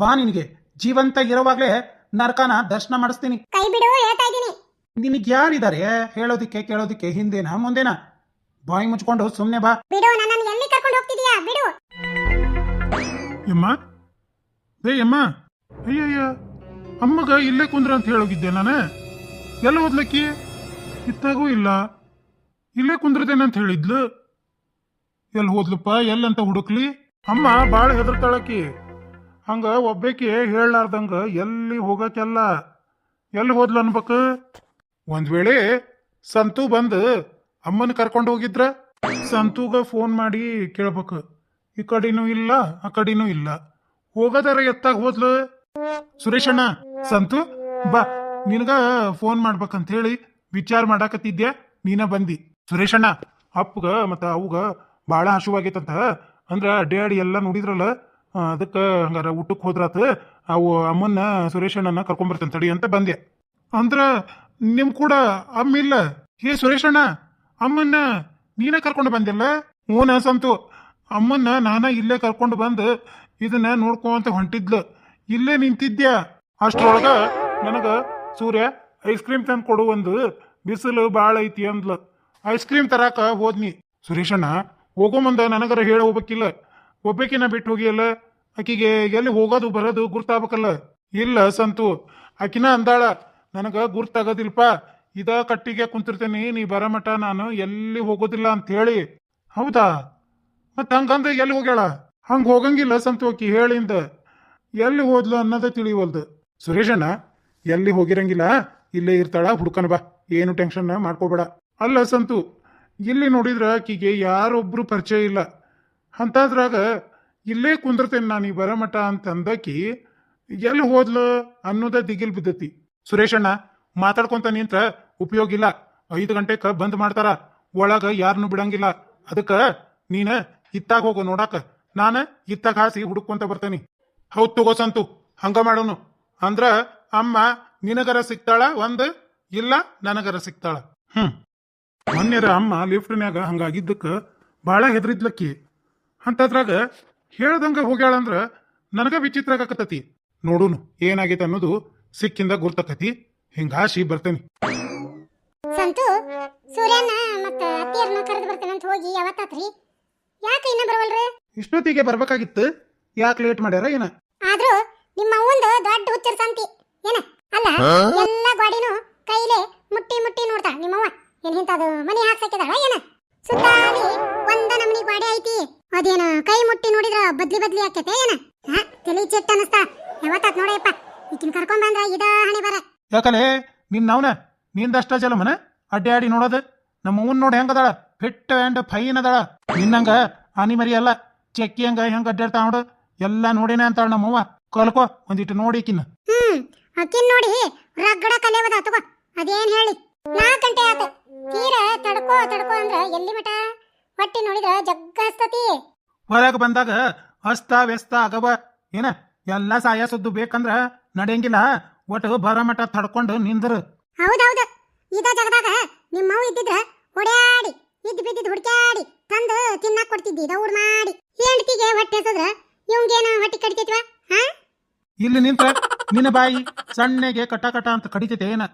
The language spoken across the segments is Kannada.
ಬಾ ನಿನಗೆ. ಜೀವಂತ ಇರೋವಾಗ್ಲೇ ನರಕನ ದರ್ಶನ ಮಾಡಿಸ್ತೀನಿ. ಕೈ ಬಿಡು ಹೇಳ್ತಾ ಇದ್ದೀನಿ ನಿನಗೆ ಯಾರಿದ್ದಾರೆ? ಹೇಳೋದಿಕ್ಕೆ ಕೇಳೋದಿಕ್ಕೆ ಹಿಂದೇನಾ ಮುಂದೇನಾ? ಬಾಯಿ ಮುಚ್ಕೊಂಡು ಸುಮ್ಮನೆ ಬಾ. ಬಿಡು ನನ್ನನ್ನು ಎಲ್ಲಿ ಕರ್ಕೊಂಡು ಹೋಗ್ತಿದೀಯಾ? ಬಿಡು. ಯಮ್ಮ ಏ ಯಮ್ಮ ಅಯ್ಯಯ್ಯ ಅಮ್ಮಗ ಇಲ್ಲೇ ಕುಂದ್ರ ಅಂತ ಹೇಳೋಗಿದ್ದೆ ನಾನು. ಎಲ್ಲ ಓದ್ಲಕ್ಕಿ ಇತ್ತಾಗೂ ಇಲ್ಲ. ಇಲ್ಲೇ ಕುಂದ್ರದೇನಂತ ಹೇಳಿದ್ಲು. ಎಲ್ಲಿ ಹೋದ್ಲಪ್ಪ ಎಲ್ಲಂತ ಹುಡುಕ್ಲಿ? ಅಮ್ಮ ಭಾಳ ಹೆದರ್ತಾಳಕಿ ಹಂಗ ಒಬ್ಬಾಕಿ ಹೇಳಲಾರ್ದಂಗೆ ಎಲ್ಲಿ ಹೋಗಕ್ಕೆಲ್ಲ? ಎಲ್ಲಿ ಹೋದ್ಲು ಅನ್ಬೇಕು? ಒಂದು ವೇಳೆ ಸಂತು ಬಂದು ಅಮ್ಮನ ಕರ್ಕೊಂಡು ಹೋಗಿದ್ರ? ಸಂತುಗ ಫೋನ್ ಮಾಡಿ ಕೇಳ್ಬೇಕು. ಈ ಕಡೆನೂ ಇಲ್ಲ, ಆ ಕಡೆನೂ ಇಲ್ಲ. ಹೋಗದಾರ ಎತ್ತಾಗ ಹೋದ್ಲು? ಸುರೇಶಣ್ಣ, ಸಂತು, ಬಾ, ನಿನಗ ಫೋನ್ ಮಾಡ್ಬೇಕಂತ ಹೇಳಿ ವಿಚಾರ ಮಾಡಾಕತ್ತಿದ್ಯಾ? ನೀನ ಬಂದಿ. ಸುರೇಶಣ್ಣ, ಅಪ್ಪಗ ಮತ್ತ ಅವಗ ಭಾಳ ಹಸುವಾಗೈತಂತ ಅಂದ್ರ ಅಡ್ಡಾಡಿ ಎಲ್ಲ ನೋಡಿದ್ರಲ್ಲ ಅದಕ್ಕೆ ಹಂಗಾರ ಊಟಕ್ಕೆ ಹೋದ್ರಾತ ಅವು ಅಮ್ಮನ್ನ ಸುರೇಶಣ್ಣನ ಕರ್ಕೊಂಬರ್ತೇನೆ ತಡಿ ಅಂತ ಬಂದೆ. ಅಂದ್ರ ನಿಮ್ ಕೂಡ ಅಮ್ಮ ಇಲ್ಲ? ಹೇ ಸುರೇಶಣ್ಣ ಅಮ್ಮನ್ನ ನೀನೇ ಕರ್ಕೊಂಡು ಬಂದಿಲ್ಲ? ಓನ ಸಂತು, ಅಮ್ಮನ್ನ ನಾನ ಇಲ್ಲೇ ಕರ್ಕೊಂಡು ಬಂದು ಇದನ್ನ ನೋಡ್ಕೊಂತ ಹೊಂಟಿದ್ಲು. ಇಲ್ಲೇ ನಿಂತಿದ್ಯ? ಅಷ್ಟರೊಳಗ ನನಗ ಸೂರ್ಯ ಐಸ್ ಕ್ರೀಮ್ ತಂದು ಕೊಡು ಒಂದು ಬಿಸಿಲು ಭಾಳ ಐತಿ ಅಂದ್ಲು. ಐಸ್ ಕ್ರೀಮ್ ತರಾಕ ಹೋದ್ನಿ. ಸುರೇಶಣ್ಣ ಹೋಗೋ ಮುಂದೆ ನನಗರ ಹೇಳ ಹೋಗ್ಬೇಕಿಲ್ಲ. ಒಬ್ಬಕಿನ ಬಿಟ್ಟು ಹೋಗಿಯಲ್ಲ, ಆಕಿಗೆ ಎಲ್ಲಿ ಹೋಗೋದು ಬರೋದು ಗುರ್ತಾಗಬೇಕಲ್ಲ? ಇಲ್ಲ ಸಂತು, ಆಕಿನ ಅಂದಾಳ, ನನಗೆ ಗುರ್ತಾಗೋದಿಲ್ಪ, ಇದ ಕಟ್ಟಿಗೆ ಕುಂತಿರ್ತೇನೆ, ನೀ ಬರ ಮಠ ನಾನು ಎಲ್ಲಿ ಹೋಗೋದಿಲ್ಲ ಅಂತ ಹೇಳಿ ಹೌದಾ? ಮತ್ತೆ ಹಂಗಂದ್ರೆ ಎಲ್ಲಿ ಹೋಗ್ಯಾಳ? ಹಂಗೆ ಹೋಗಂಗಿಲ್ಲ ಸಂತು ಆಕಿ ಹೇಳಿಂದ. ಎಲ್ಲಿ ಹೋದ್ಲು ಅನ್ನೋದೇ ತಿಳಿವಲ್ದು. ಸುರೇಶಣ್ಣ, ಎಲ್ಲಿ ಹೋಗಿರಂಗಿಲ್ಲ, ಇಲ್ಲೇ ಇರ್ತಾಳ, ಹುಡ್ಕನ ಬಾ, ಏನು ಟೆನ್ಷನ್ ಮಾಡ್ಕೋಬೇಡ. ಅಲ್ಲ ಸಂತು, ಇಲ್ಲಿ ನೋಡಿದ್ರ ಆಕಿಗೆ ಯಾರೊಬ್ರು ಪರಿಚಯ ಇಲ್ಲ. ಅಂತಾದ್ರಾಗ, ಇಲ್ಲೇ ಕುಂದಿರ್ತೇನೆ ನಾನು ಈ ಬರಮಠ ಅಂತ ಅಂದಕಿ ಎಲ್ಲಿ ಹೋದ್ಲು ಅನ್ನೋದ ದಿಗಿಲ್ ಬಿದ್ದತಿ. ಸುರೇಶಣ್ಣ, ಮಾತಾಡ್ಕೊಂತ ನಿಂತ್ರ, ಉಪಯೋಗ ಇಲ್ಲ. ಐದು ಗಂಟೆಕ ಬಂದ್ ಮಾಡ್ತಾರ. ಒಳಗ ಯಾರನ್ನು ಬಿಡಂಗಿಲ್ಲ. ಅದಕ್ಕ ನೀನ ಇತ್ತಾಗ ಹೋಗು ನೋಡಾಕ. ನಾನು ಇತ್ತಾಗ ಹಾಸಿ ಹುಡುಕೊಂತ ಬರ್ತೇನೆ. ಹೌದ್ ತಗೋ ಸಂತು, ಹಂಗ ಮಾಡೋನು. ಅಂದ್ರ, ಅಮ್ಮ, ನಿನಗರ ಸಿಗ್ತಾಳ ಒಂದ್, ಇಲ್ಲ ನನಗರ ಸಿಗ್ತಾಳ. ಹ್ಮ್. ಮೊನ್ನೆರ ಅಮ್ಮ ಲಿಫ್ಟ್ನ್ಯಾಗ ಹಂಗಾಗಿದ್ದಕ್ಕ ಭಾಳ ಹೆದರಿದ್ಲಕ್ಕಿ. ಅಂತದ್ರಾಗ ಹೇಳ್ದಂಗ ಹೋಗ್ಯಾಳಂದ್ರ ನನಗ ವಿಚಿತ್ರ ಆಗಕತ್ತತಿ. ನೋಡುನು ಏನಾಗೈತೆ ಅನ್ನೋದು ಸಿಕ್ಕಿಂದ ಗುರ್ತಕತಿ. ಹಿಂಗಾಶಿ ಬರ್ತೇನೆ. ಸಂತು ಸೂರ್ಯನ ಮತ್ತ ಅತ್ತಿಯರ್ನ ಕರೆದು ಬರ್ತೇನೆ ಅಂತ ಹೋಗಿ ಯಾವತ್ತಾತ್ರಿ? ಯಾಕೆ ಇನ್ನ ಬರವಲ್ರಿ? ಇಷ್ಟೊತ್ತಿಗೆ ಬರ್ಬೇಕಾಗಿತ್ತು. ಯಾಕೆ ಲೇಟ್ ಮಾಡ್ಯಾರ ಏನ? ಆದ್ರೂ ನಿಮ್ಮ ಅವ್ವಂದು ದೊಡ್ಡ ಹುಚ್ಚರ್ ಸಂತಿ. ಏನ? ಅಲ್ಲ ಎಲ್ಲ ಗಾಡಿನೂ ಕೈಲೇ ಮುಟ್ಟಿ ಮುಟ್ಟಿ ನೋಡ್ತಾಳ ನಿಮ್ಮವ್ವ. ಏನ್ ಇಂತದು ಮನಿ ಹಾಕ್ಸಕ್ಕಿದಾಳ ಏನ? ಸುತ್ತಾಡಿ ಒಂದ ನಮನಿ ಗಾಡಿ ಐತಿ. ಅದೇನ ಕೈ ಮುಟ್ಟಿ ನೋಡಿದ್ರ ಬದ್ಲಿ ಬದ್ಲಿ ಆಕೈತೆ ಏನ? ಹಾ ತಲಿ ಚೆಟ್ ಅನಸ್ತಾ ಯಾವತ್ತಾತ್ ನೋಡಯ್ಯಪ್ಪ ಈಕಿನ ಕರ್ಕೊಂಡ್ ಬಂದ್ರ ಇದ ಹಣೆ ಬರ. ಯಾಕಲೆ ನಿನ್ ನಾವ್ನ ನಿಂದಷ್ಟ ಜಲಮನ? ಅಡ್ಡಾಡಿ ನೋಡೋದು? ನಮ್ಮ ಅವ್ವನ್ ನೋಡಿ ಹೆಂಗದಾಳ? ಫಿಟ್ ಆ್ಯಂಡ್ ಫೈನ್ ಅದಾಳ. ನಿನ್ನಂಗ ಆನಿ ಮರಿ ಅಲ್ಲ ಚೆಕ್ಕಿ ಹಂಗ ಹೆಂಗ ಅಡ್ಡಾಡ್ತಾ ನೋಡು? ಎಲ್ಲ ನೋಡಿನೇ ಅಂತಾಳ ನಮ್ಮವ್ವ ಕಲ್ಕೋ ಒಂದಿಟ್ಟು ನೋಡಿಕಿನ್ನ ಹ್ಮ್ ಅಕ್ಕಿನ್ ನೋಡಿ ರಗಡ ಕಲೆವದ ತಗೋ. ಅದೇನ್ ಹೇಳಿ? ನಾಲ್ಕು ಗಂಟೆ ಆತ. ತೀರ ತಡ್ಕೋ ತಡ್ಕೋ ಅಂದ್ರ ಎಲ್ಲಿ ಮಟ ಹೊಟ್ಟಿ ನೋಡಿದ್ರ ಜಗ್ಗ ಹಸ್ತತಿ. ಹೊರಗೆ ಬಂದಾಗ ಅಸ್ತ ವ್ಯಸ್ತ ಆಗವ. ಏನ ಎಲ್ಲ ಸಾಯ ಸುದ್ದು ಬೇಕಂದ್ರ ನಡೆಯಂಗಿಲ್ಲ. ಒಟ್ಟು ಬರ ಮಠ ತಡ್ಕೊಂಡು ನಿಂದ್ರ. ಹೌದೌದು. ಇದ ಜಗದಾಗ ನಿಮ್ಮವ್ ಇದ್ದಿದ್ರ ಹೊಡ್ಯಾಡಿ ಇದ್ ಬಿದ್ದಿದ್ ಹುಡ್ಕ್ಯಾಡಿ ತಂದು ತಿನ್ನಕ್ ಕೊಡ್ತಿದ್ದಿ ದೌಡ್ ಮಾಡಿ. ಹೆಂಡತಿಗೆ ಹೊಟ್ಟೆ ಹಸದ್ರ ಇವಂಗೇನು ಹೊಟ್ಟಿ ಕಡಿತೈತ್ವ ಹಾ? ಇಲ್ಲಿ ನಿಂತ್ರ ನಿನ್ನ ಬಾಯಿ ಸಣ್ಣಗೆ ಕಟ ಕಟ ಅಂತ ಕಡಿತೈತೆ ಏನ?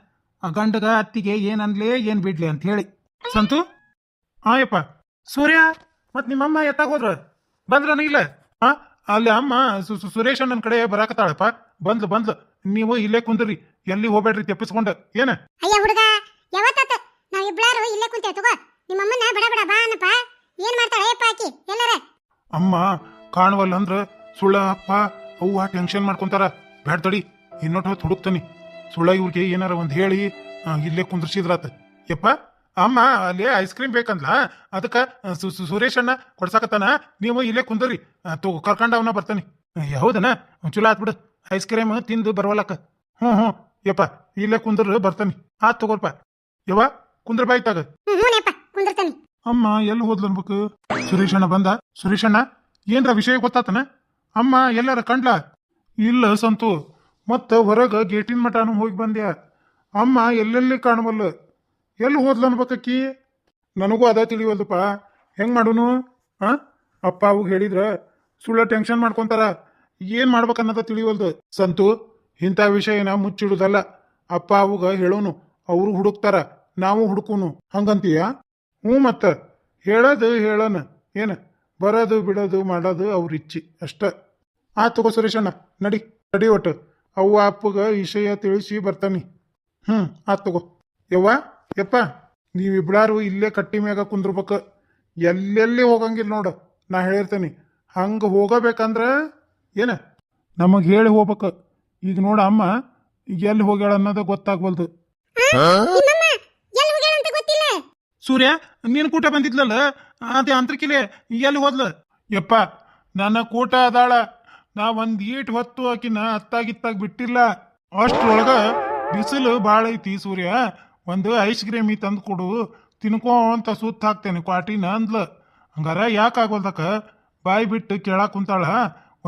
ಆ ಗಂಡಗ ಅತ್ತಿಗೆ ಏನ್ ಅನ್ಲೇ ಏನ್ ಬಿಡ್ಲಿ ಅಂತ ಹೇಳಿ. ಸಂತು? ಆಯಪ್ಪ ಸೂರ್ಯ ಮತ್ ನಿಮ್ಮಮ್ಮ ಎತ್ತಾಗ ಹೋದ್ರ? ಬಂದ್ರನ ಇಲ್ಲ? ಆ ಅಲ್ಲಿ ಅಮ್ಮ ಸುರೇಶ್ ನನ್ನ ಕಡೆ ಬರಾಕತ್ತಾಳಪ್ಪ. ಬಂದ್ಲು ಬಂದ್ಲು. ನೀವು ಇಲ್ಲೇ ಕುಂದ್ರಿ. ಎಲ್ಲಿ ಹೋಗ್ಬೇಡ್ರಿ ತೆಪ್ಪಿಸ್ಕೊಂಡ. ಏನ? ಅಯ್ಯ ಹುಡುಗ ಯಾವತ್ತಾತ? ನಾವಿಬ್ಳಾರು ಇಲ್ಲೇ ಕುಂತೆ ತಗೋ. ನಿಮ್ಮಮ್ಮನ ಬಡ ಬಡ ಬಾ ಅನ್ನಪ್ಪ. ಏನ್ ಮಾಡ್ತಾಳೆ ಅಯ್ಯಪ್ಪ ಆಕಿ ಎಲ್ಲಾರ? ಅಮ್ಮ ಕಾಣವಲ್ಲ ಅಂದ್ರ ಸುಳ್ಳ ಅಪ್ಪ ಅವ್ವ ಟೆನ್ಷನ್ ಮಾಡ್ಕೊಂತಾರ. ಬ್ಯಾಡ್ ತಡಿ ಇನ್ನೊಟ್ಟು ಹೊತ್ತು ಹುಡುಕ್ತಾನಿ. ಸುಳ್ಳ ಇವ್ರಿಗೆ ಏನಾರ ಒಂದ್ ಹೇಳಿ ಇಲ್ಲೇ ಕುಂದ್ರಿಸಿದ್ರಾತ. ಯಪ್ಪ ಅಮ್ಮ ಅಲ್ಲಿ ಐಸ್ ಕ್ರೀಮ್ ಬೇಕಂದ್ಲ? ಅದಕ್ಕ ಸುರೇಶ್ ಅಣ್ಣ ಕೊಡ್ಸಾಕತ್ತಾನ? ನೀವು ಇಲ್ಲೇ ಕುಂದ್ರಿ. ತೋ ತಗೋ ಕರ್ಕೊಂಡ ಅವನ ಬರ್ತಾನೆ. ಹೌದನ? ಚಲೋ ಆತ್ಬಿಡು ಐಸ್ ಕ್ರೀಮ್ ತಿಂದು ಬರ್ವಲ್ಲಕ್ಕ. ಹ್ಞೂ ಹ್ಞೂ ಯಪ್ಪ ಇಲ್ಲೇ ಕುಂದ್ರ ಬರ್ತಾನೆ. ಆತ್ ತಗೋರ್ಪ ಯವ್ವ ಕುಂದ್ರ ಬಾಯ್ತಾಗ ಅಮ್ಮ ಎಲ್ಲಿ ಹೋದ್ಲು ಅನ್ಬೇಕು? ಸುರೇಶಣ್ಣ ಬಂದ. ಸುರೇಶಣ್ಣ ಏನ್ರ ವಿಷಯ ಗೊತ್ತಾತನ? ಅಮ್ಮ ಎಲ್ಲಾರ ಕಂಡ್ಲ? ಇಲ್ಲ ಸಂತು. ಮತ್ತ ಹೊರಗೆ ಗೇಟಿನ ಮಠಾನು ಹೋಗಿ ಬಂದ್ಯ? ಅಮ್ಮ, ಎಲ್ಲೆಲ್ಲಿ ಕಾಣವಲ್ಲ? ಎಲ್ಲಿ ಹೋದ್ಲು ಅನ್ಬೇಕಕ್ಕಿ? ನನಗೂ ಅದ ತಿಳಿವಲ್ದಪ್ಪ ಹೆಂಗ್ ಮಾಡುನು? ಹಾಂ ಅಪ್ಪ ಅವಾಗ ಹೇಳಿದ್ರ, ಸುಳ್ಳ ಟೆನ್ಷನ್ ಮಾಡ್ಕೊಂತಾರ. ಏನ್ ಮಾಡ್ಬೇಕನ್ನೋದ ತಿಳಿವಲ್ದು? ಸಂತು, ಇಂಥ ಏನ ಮುಚ್ಚಿಡುದಲ್ಲ. ಅಪ್ಪ ಅವಾಗ ಹೇಳೋನು, ಅವರು ಹುಡುಕ್ತಾರ, ನಾವು ಹುಡುಕುನು. ಹಂಗಂತೀಯ? ಹ್ಞೂ ಮತ್ತೆ. ಹೇಳೋದು ಹೇಳೋಣ ಏನು? ಬರೋದು ಬಿಡೋದು ಮಾಡೋದು ಅವ್ರ ಇಚ್ಛೆ ಅಷ್ಟ. ಆ, ತಗೋ ಸುರೇಶಣ್ಣ, ನಡಿ ನಡಿ ಒಟ್ಟು. ಅವ್ವ ಅಪ್ಪಗ ವಿಷಯ ತಿಳಿಸಿ ಬರ್ತಾನೆ. ಹ್ಞೂ ಆತ್ ತಗೋ. ಯವ್ವ ಯಪ್ಪ ನೀವಿಬ್ಳಾರು ಇಲ್ಲೇ ಕಟ್ಟಿ ಮ್ಯಾಗ ಕುಂದ್ರಬೇಕು. ಎಲ್ಲೆಲ್ಲಿ ಹೋಗಂಗಿಲ್ಲ ನೋಡು ನಾ ಹೇಳಿರ್ತೇನೆ. ಹಂಗೆ ಹೋಗಬೇಕಂದ್ರೆ ಏನ? ನಮಗೆ ಹೇಳಿ ಹೋಗ್ಬೇಕು. ಈಗ ನೋಡ ಅಮ್ಮ ಎಲ್ಲಿ ಹೋಗ್ಯಾಳ ಅನ್ನೋದು ಗೊತ್ತಾಗ್ವಲ್ದು. ನಿಮ್ಮಮ್ಮ ಎಲ್ಲಿ ಹೋಗ್ಯಾಳ ಅಂತ ಗೊತ್ತಿಲ್ಲ. ಸೂರ್ಯ ನೀನು ಕೂಟ ಬಂದಿದ್ಲಲ್ಲ ಅದೇ ಅಂತರ್ಕಿಲೆ ಎಲ್ಲಿ ಹೋದ್ಲ? ಯಪ್ಪ ನನ್ನ ಕೂಟ ಅದಾಳ. ನಾ ಒಂದ್ ಏಟ್ ಹೊತ್ತು ಆಕಿನ ಅತ್ತಾಗಿತ್ತಾಗ ಬಿಟ್ಟಿಲ್ಲ ಅಷ್ಟ್ರೊಳಗ ಬಿಸಿಲು ಭಾಳ ಐತಿ ಸೂರ್ಯ. ಒಂದು ಐಸ್ ಕ್ರೀಮಿ ತಂದು ಕೊಡು ತಿನ್ಕೋ ಅಂತ ಸುತ್ತ ಹಾಕ್ತೇನೆ ಕ್ವಾಟಿನ ಅಂದ್ಲ. ಹಂಗಾರ ಯಾಕೆ ಆಗೋದಕ್ಕ ಬಾಯಿ ಬಿಟ್ಟು ಕೇಳಾಕ್ ಕುಂತಾಳ.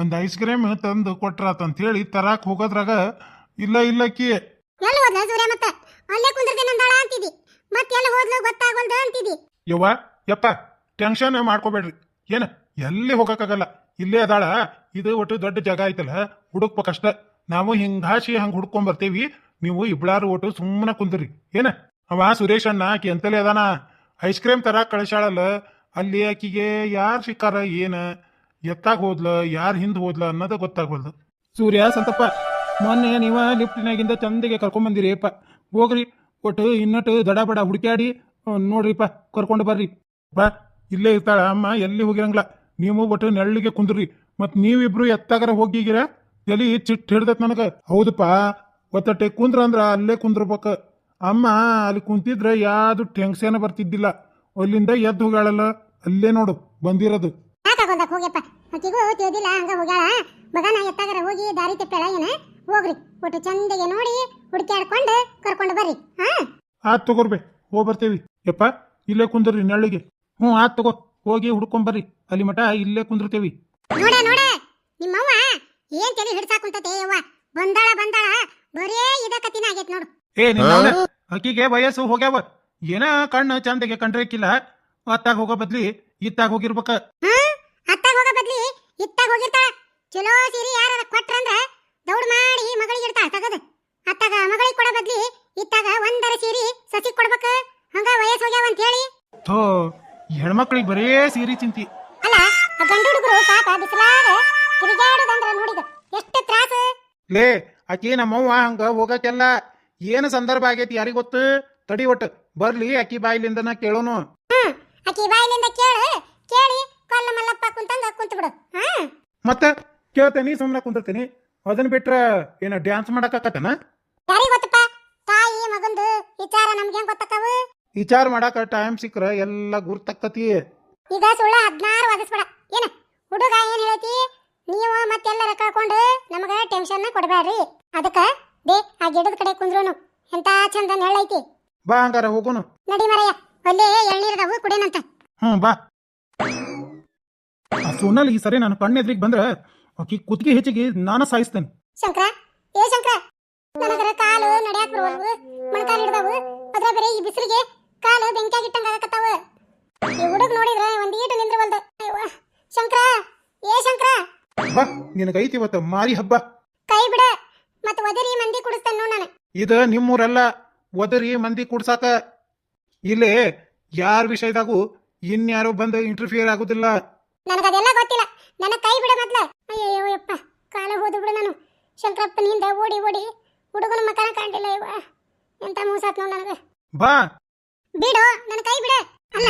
ಒಂದು ಐಸ್ ಕ್ರೀಮ್ ತಂದು ಕೊಟ್ರಾತಂತ ಹೇಳಿ ತರಾಕ್ ಹೋಗೋದ್ರಾಗ ಇಲ್ಲ ಇಲ್ಲ ಎಲ್ಲಿ ಹೋದ್ಲ ಸೂರ್ಯ ಮತ್ತ? ಅಲ್ಲೇ ಕುಂದಿರ್ತೇನೆ ಅಂದಾಳ ಅಂತಿದಿ. ಮತ್ತೆ ಎಲ್ಲಿ ಹೋದ್ಲು ಗೊತ್ತಾಗಲ್ದು ಅಂತಿದಿ. ಯವ್ವ ಯಪ್ಪ ಟೆನ್ಷನ್ ಮಾಡ್ಕೋಬೇಡ್ರಿ. ಏನ ಎಲ್ಲಿ ಹೋಗಕ್ಕಾಗಲ್ಲ. ಇಲ್ಲೇ ಅದಾಳ. ಇದು ಒಟ್ಟು ದೊಡ್ಡ ಜಾಗ ಐತಲ್ಲ ಹುಡುಕ್ಬೇಕಷ್ಟ ನಾವು ಹಿಂಗಾಶಿ ಹಂಗ್ ಹುಡ್ಕೊಂಡ್ ಬರ್ತೇವಿ. ನೀವು ಇಬ್ಳಾರು ಒಟ್ಟು ಸುಮ್ಮನೆ ಕುಂದ್ರಿ. ಏನ? ಅವ ಸುರೇಶ್ ಅಣ್ಣ ಆಕಿ ಅಂತಲೇ ಅದಾನ? ಐಸ್ ಕ್ರೀಮ್ ತರ ಕಳಿಸಾಳಲ್ಲ ಅಲ್ಲಿ ಆಕಿಗೆ ಯಾರು ಸಿಕ್ಕಾರ, ಏನ? ಎತ್ತಾಗ ಹೋದ್ಲ, ಯಾರು ಹಿಂದೆ ಹೋದ್ಲ ಅನ್ನೋದು ಗೊತ್ತಾಗ್ವಲ್ದು. ಸೂರ್ಯ, ಸಂತಪ್ಪ, ಮೊನ್ನೆ ನೀವ ಲಿಫ್ಟಿನಾಗಿಂದ ಚಂದಿಗೆ ಕರ್ಕೊಂಬಂದಿರಿ ಅಪ್ಪ ಹೋಗ್ರಿ. ಒಟ್ಟು ಇನ್ನಟ್ಟು ದಡ ಬಡ ಹುಡುಕ್ಯಾಡಿ, ನೋಡ್ರಿಪ್ಪ, ಕರ್ಕೊಂಡು ಬರ್ರಿ. ಬಾ, ಇಲ್ಲೇ ಇರ್ತಾಳ. ಅಮ್ಮ ಎಲ್ಲಿ ಹೋಗಿರಂಗಿಲ್ಲ ನೀವು ಒಟ್ಟು ನೆಳ್ಳಿಗೆ ಕುಂದ್ರಿ. ಮತ್ ನೀವಿಬ್ರು ಎತ್ತಾಗರ ಹೋಗಿಗಿರ? ಎಲ್ಲಿ ಚಿಟ್ ಹಿಡ್ದತ್ ನನಗೆ. ಹೌದಪ್ಪ ಒತ್ತಟ್ಟೆ ಕುಂದ್ರ ಅಂದ್ರ ಅಲ್ಲೇ ಕುಂದ್ರಬೇಕ. ಅಮ್ಮ ಅಲ್ಲಿ ಕುಂತಿದ್ರೆ ಯಾವುದು ಟೆನ್ಷನ್ ಬರ್ತಿದ್ದಿಲ್ಲ. ಅಲ್ಲಿಂದ ಎದ್ದು ಹೋಗ್ಯಾಳಲ್ಲ. ಅಲ್ಲೇ ನೋಡು ಬಂದಿರೋದು. ಯಾಕಾಗೋದಕ್ ಹೋಗ್ಯಪ್ಪ. ಆಕಿಗೂ ತಿಳಿದಿಲ್ಲ ಹಂಗ ಹೋಗ್ಯಾಳ. ಮಗನ ಎತ್ತಾಗರ ಹೋಗಿ ದಾರಿ ಏನ? ಹೋಗ್ರಿ. ಒಟ್ಟು ಚಂದಗೆ ನೋಡಿ ಹುಡುಕ್ಯಾಡ್ಕೊಂಡು ಕರ್ಕೊಂಡು ಬರ್ರಿ. ಹಾ? ಆತ್ ತಗೋರ್ಬೆ ಹೋಗ್ ಬರ್ತೇವಿ. ಯಪ್ಪ ಇಲ್ಲೇ ಕುಂದ್ರಿ ನೆಳ್ಳಿಗೆ. ಹ್ಞೂ ಆತ್ ತಗೋ. ಹೋಗಿ ಹುಡ್ಕೊಂಡ್ ಬರ್ರಿ. ಅಲ್ಲಿ ಮಟ ಇಲ್ಲೇ ಕುಂದಿರ್ತೇವಿ. ನೋಡ ನೋಡ. ನಿಮ್ಮವ್ವ ಏನ್ ತಲೆ ಹಿಡ್ಸಾಕುಂತತೆ ಯವ್ವ ಬಂದಾಳ ಬಂದಾಳ. ಬರೇ ಇದ ಕತಿನ ಆಗೈತ್ ನೋಡು. ಏ ನಿನ್ನ ಅಕ್ಕಿಗೆ ವಯಸ್ಸು ಹೋಗ್ಯಾವ. ಏನ ಕಣ್ಣು ಚಂದಗೆ ಕಂಡ್ರೇಕಿಲ್ಲ. ಅತ್ತಾಗ ಹೋಗೋ ಬದ್ಲಿ ಇತ್ತಾಗ ಹೋಗಿರ್ಬೇಕ. ಹಾ? ಅತ್ತಾಗ ಹೋಗೋ ಬದ್ಲಿ ಇತ್ತಾಗ ಹೋಗಿರ್ತಾಳ. ಚಲೋ ಸೀರಿ ಯಾರ ಕೊಟ್ರಂದ್ರ ದೌಡ್ ಮಾಡಿ ಮಗಳಿಗೆ ಇಡ್ತಾಳ ತಗದ. ಅತ್ತಾಗ ಮಗಳಿಗೆ ಕೊಡೋ ಬದ್ಲಿ ಇತ್ತಾಗ ಒಂದರ ಸೀರಿ ಸಸಿ ಕೊಡ್ಬೇಕ. ಹಂಗ ವಯಸ್ಸು ಹೋಗ್ಯಾವ ಅಂತ ಹೇಳಿ. ಥೋ ಹೆಣ್ಮಕ್ಳಿಗೆ ಬರೇ ಸೀರೆ ಚಿಂತಿ. ಅಲ್ಲ ಆ ಗಂಡು ಹುಡುಗರು ಪಾಪ ಬಿಸಿಲಾಗ ತಿರುಗಾಡುದಂದ್ರ ನೋಡಿದ ಎಷ್ಟು ತ್ರಾಸ. ಲೇ ಆಕಿ ನಮ್ಮವ್ವ ಹಂಗ ಹೋಗಕ್ಕೆಲ್ಲ ಏನು ಸಂದರ್ಭ ಆಗೈತಿ ಯಾರಿಗ್ ಗೊತ್ತು? ತಡಿ ಒಟ್ಟು. ಬರ್ಲಿ ಅಕ್ಕಿ ಬಾಯಿಲಿಂದನ ಕೇಳೋನು. ಹ್ಮ್ ಆಕಿ ಬಾಯಿಲಿಂದ ಕೇಳು. ಕೇಳಿ ಕೊಲ್ಲ ಮಲ್ಲಪ್ಪ ಕುಂತಂಗ ಕುಂತ ಬಿಡು ಹಾ. ಮತ್ತೆ ಕೇಳ್ತೇನಿ ಸುಮ್ಮನೆ ಕುಂತಿರ್ತೀನಿ ಅದನ್ನ ಬಿಟ್ರ ಏನ ಡ್ಯಾನ್ಸ್ ಮಾಡಕ್ಕಾಕತ್ತನ ಯಾರಿಗ್ ಗೊತ್ತಪ್ಪ? ತಾಯಿ ಮಗಂದು ವಿಚಾರ ನಮ್ಗೆ ಹೆಂಗ್ ಗೊತ್ತಕ್ಕವು ವಿಚಾರ ಮಾಡಾಕ ಟೈಮ್ ಸಿಕ್ಕರೆ ಎಲ್ಲ ಗುರ್ತಕ್ಕತಿ. ಈಗ ಸುಳ್ಳ ಹದಿನಾರು ವಾದಿಸ್ಬೇಡ. ಏನ? ಹುಡುಗ ಏನ್ ಹೇಳತಿ? ನೀವು ಮತ್ತೆಲ್ಲರ ಕಳ್ಕೊಂಡು ನಮಗ ಟೆನ್ಷನ್ ಕೊಡಬೇಡ್ರಿ ಅದಕ್ಕ ದೇ ಆ ಗಿಡದ ಕಡೆ ಕುಂದ್ರುನು. ಎಂತ ಚಂದ ಹೇಳೈತಿ? ಬಾ ಹಂಗಾರ ಹೋಗೋನು. ನಡಿ ಮರಯ್ಯ. ಅಲ್ಲೇ ಎಳ್ನೀರದವು ಕುಡೇನಂತ. ಹ್ಞೂ ಬಾ. ಆ ಸೋನಲ್ ಈ ಸರಿ ನಾನು ಕಣ್ಣೆದ್ರಿಗೆ ಬಂದ್ರ ಆಕಿ ಕುತ್ತಿಗೆ ಹೆಚ್ಚಿಗೆ ನಾನು ಸಾಯಿಸ್ತೇನೆ. ಶಂಕರ ಏ ಶಂಕರ ನನಗರ ಕಾಲು ನಡ್ಯಾಕ್ ಬರುವಲ್ವು? ಮೊಣಕಾಲು ಹಿಡ್ದವು ಅದ್ರ ಬೇರೆ ಈ ಬಿಸಿಲಿಗೆ ಕಾಲು ಬೆಂಕಿಯಾಗಿಟ್ಟಂಗ ಆಗಕತ್ತಾವ. ಈ ಹುಡುಗ ನೋಡಿದ್ರ ಒಂದ್ ಈಟು ನಿಂದ್ರವಲ್ದ. ಅಯ್ಯವ್ವ. ಶಂಕರ ಏ ಶಂಕರ. ಬಾ ನಿನಗೈತಿ ಇವತ್ತು ಮಾರಿ ಹಬ್ಬ. ಕೈ ಬಿಡ ಮತ್ ಒದರಿ ಮಂದಿ ಕುಡಿಸ್ತಾನ ನೋಡ್ ನಾನು. ಇದು ನಿಮ್ಮೂರಲ್ಲ ಒದರಿ ಮಂದಿ ಕುಡ್ಸಾಕ. ಇಲ್ಲಿ ಯಾರ ವಿಷಯದಾಗೂ ಇನ್ಯಾರು ಬಂದು ಇಂಟರ್ಫಿಯರ್ ಆಗುದಿಲ್ಲ. ನನಗದೆಲ್ಲ ಗೊತ್ತಿಲ್ಲ. ನನ್ನ ಕೈ ಬಿಡ ಮೊದ್ಲ. ಅಯ್ಯಯ್ಯೋ ಯಪ್ಪ ಕಾಲ ಹೋದು ಬಿಡು ನಾನು. ಶಂಕರಪ್ಪನ ಹಿಂದೆ ಓಡಿ ಓಡಿ ಹುಡುಗನ ಮಕನ ಕಾಣಲಿಲ್ಲ ಇವ ಎಂತ ಮೂಸಾತ್ ನೋಡ್ ನನಗ. ಬಾ ಬಿಡು ನನ್ನ ಕೈ ಬಿಡ. ಅಲ್ಲ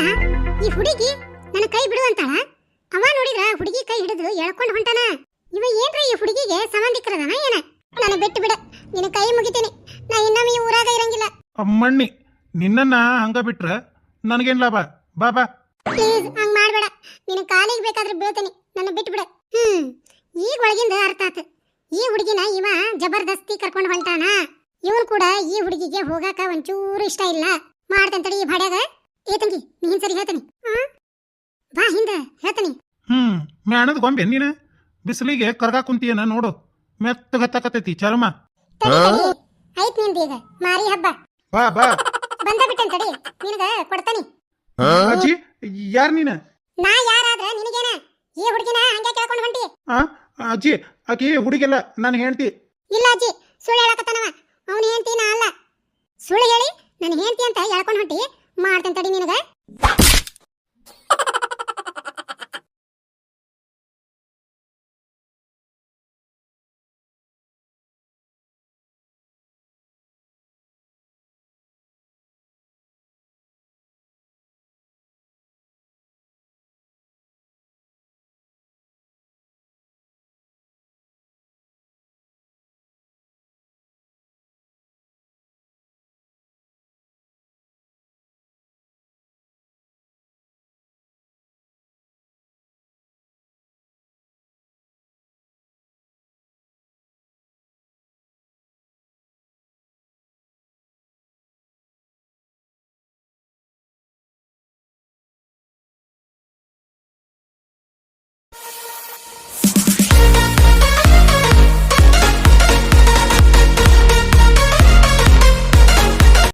ಈ ಹುಡುಗಿ ನನ್ನ ಕೈ ಬಿಡು ಅಂತಾಳ? ಅವ ನೋಡಿದ್ರ ಹುಡುಗಿ ಕೈ ಹಿಡಿದು ಎಳ್ಕೊಂಡು ಹೊಂಟಾನ. ಇವ ಏನ್ರ ಈ ಹುಡುಗಿಗೆ ಸಂಬಂಧಿಕರದನ ಏನ? ನನ್ನ ಬಿಟ್ಟು ಬಿಡ. ನಿನ್ನ ಕೈ ಮುಗಿತೀನಿ. ನಾ ಇನ್ನೊಮ್ಮೆ ಈ ಊರಾಗ ಇರಂಗಿಲ್ಲ. ಅಮ್ಮಣ್ಣಿ ನಿನ್ನನ್ನ ಹಂಗ ಬಿಟ್ರ ನನಗೇನ್ ಲಾಭ? ಬಾ ಬಾ. ಪ್ಲೀಸ್ ಹಂಗ್ ಮಾಡ್ಬೇಡ. ನಿನ್ನ ಕಾಲಿಗೆ ಬೇಕಾದ್ರೆ ಬೀಳ್ತೀನಿ. ನನ್ನ ಬಿಟ್ಟು ಬಿಡ. ಹ್ಮ್ ಈಗ ಒಳಗಿಂದ ಅರ್ಥ ಆತು. ಈ ಹುಡುಗಿನ ಇವ ಜಬರ್ದಸ್ತಿ ಕರ್ಕೊಂಡು ಹೊಂಟಾನ. ಇವನು ಕೂಡ ಈ ಹುಡುಗಿಗೆ ಹೋಗಾಕ ಒಂಚೂರು ಇಷ್ಟ ಇಲ್ಲ. ಮಾಡ್ತೇನೆ ತಡಿ ಭಾಡ್ಯಾಗ. ಏ ತಂಗಿ ನೀನ್ ಸರಿ ಹೇಳ್ತೀನಿ. ಹಾ? ಬಾ ಹಿಂದ ಹೇಳ್ತೀನಿ. ಹ್ಮ್ ಮ್ಯಾಣದ ಗೊಂಬೆ ನೀನ? ಬಿಸಿಲಿಗೆ ಕರ್ಗಾ ಕುಂತಿಯನ ನೋಡು. ಮೆತ್ತಗತ್ತಕತೈತಿ ಚರ್ಮ. ತಡಿ ತಡಿ. ಐತ್ನಿಂದ ಈಗ. ಮಾರಿ ಹಬ್ಬ. ಬಾ ಬಾ. ಬಂದ ಬಿಟ್ಟೇನ್ ತಡಿ. ನಿನಗ ಕೊಡ್ತಾನಿ. ಅಜ್ಜಿ ಯಾರ್ ನೀನ? ನಾ ಯಾರಾದ್ರ ನಿನಗೇನ? ಈ ಹುಡುಗಿನ ಹಂಗೆ ಕೇಳ್ಕೊಂಡು ಹೊಂಟಿ. ಆ? ಅಜ್ಜಿ ಆಕಿ ಹುಡುಗಿಲ್ಲ ನಾನು ಹೇಳ್ತಿ. ಇಲ್ಲ ಅಜ್ಜಿ ಸುಳ್ಳು ಹೇಳಕತ್ತಾನವ